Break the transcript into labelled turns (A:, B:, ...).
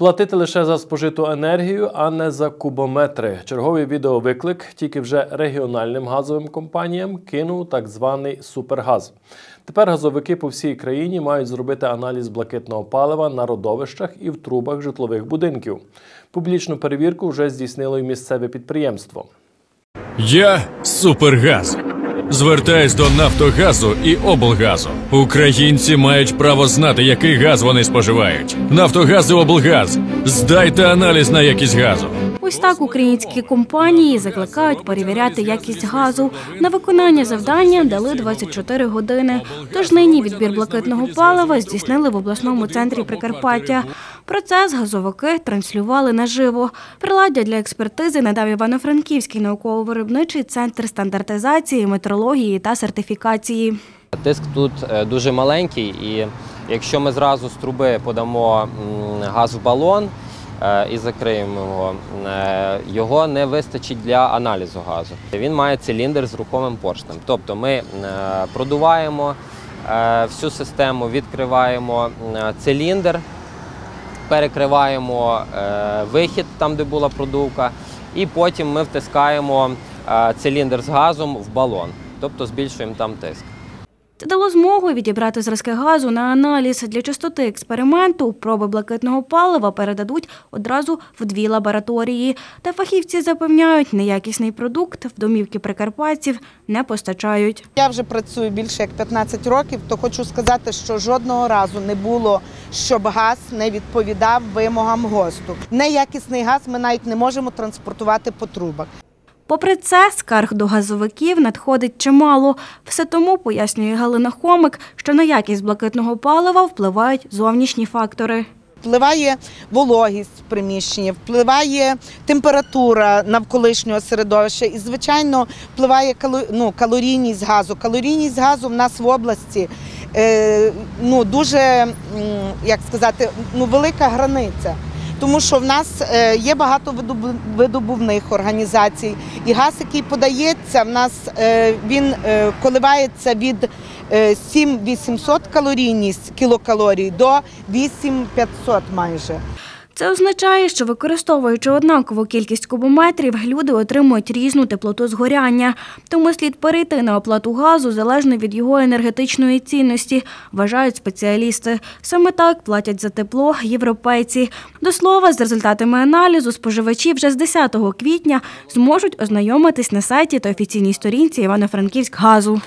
A: Платити лише за спожиту енергію, а не за кубометри. Черговий відеовиклик тільки вже регіональним газовим компаніям кинув так званий супергаз. Тепер газовики по всій країні мають зробити аналіз блакитного палива на родовищах і в трубах житлових будинків. Публічну перевірку вже здійснило й місцеве підприємство.
B: Я Супергаз. Звертаюсь до Нафтогазу і облгазу. Українці мають право знати, який газ вони споживають. Нафтогаз і облгаз. Здайте аналіз на якість газу.
C: Ось так українські компанії закликають перевіряти якість газу. На виконання завдання дали 24 години. Тож нині відбір блакитного палива здійснили в обласному центрі Прикарпаття. Процес газовики транслювали наживо. Приладдя для експертизи надав Івано-Франківський науково-виробничий центр стандартизації, метрології та сертифікації.
D: Тиск тут е, дуже маленький, і якщо ми зразу з труби подамо газ в балон е, і закриємо його, е, його не вистачить для аналізу газу. Він має циліндр з рухомим поршнем. Тобто ми продуваємо всю систему, відкриваємо циліндр, перекриваємо вихід там, де була продувка, і потім ми втискаємо циліндр з газом в балон, тобто збільшуємо там тиск.
C: Це дало змогу відібрати зразки газу на аналіз. Для чистоти експерименту проби блакитного палива передадуть одразу в дві лабораторії. Та фахівці запевняють, неякісний продукт в домівки прикарпатців не постачають.
E: Я вже працюю більше як 15 років, то хочу сказати, що жодного разу не було, щоб газ не відповідав вимогам ГОСТу. Неякісний газ ми навіть не можемо транспортувати по трубах.
C: Попри це, скарг до газовиків надходить чимало. Все тому, пояснює Галина Хомик, що на якість блакитного палива впливають зовнішні фактори.
E: Впливає вологість в приміщенні, впливає температура навколишнього середовища і, звичайно, впливає ну, калорійність газу. Калорійність газу в нас в області е, ну, дуже, як сказати, ну, велика границя. Тому що в нас е, є багато видобу- видобувних організацій, і газ, який подається, в нас е, він е, коливається від е, 7800 калорійність кілокалорій до 8500 майже.
C: Це означає, що використовуючи однакову кількість кубометрів, люди отримують різну теплоту згоряння. Тому слід перейти на оплату газу залежно від його енергетичної цінності, вважають спеціалісти. Саме так платять за тепло європейці. До слова, з результатами аналізу споживачі вже з 10 квітня зможуть ознайомитись на сайті та офіційній сторінці Івано-Франківськ газу.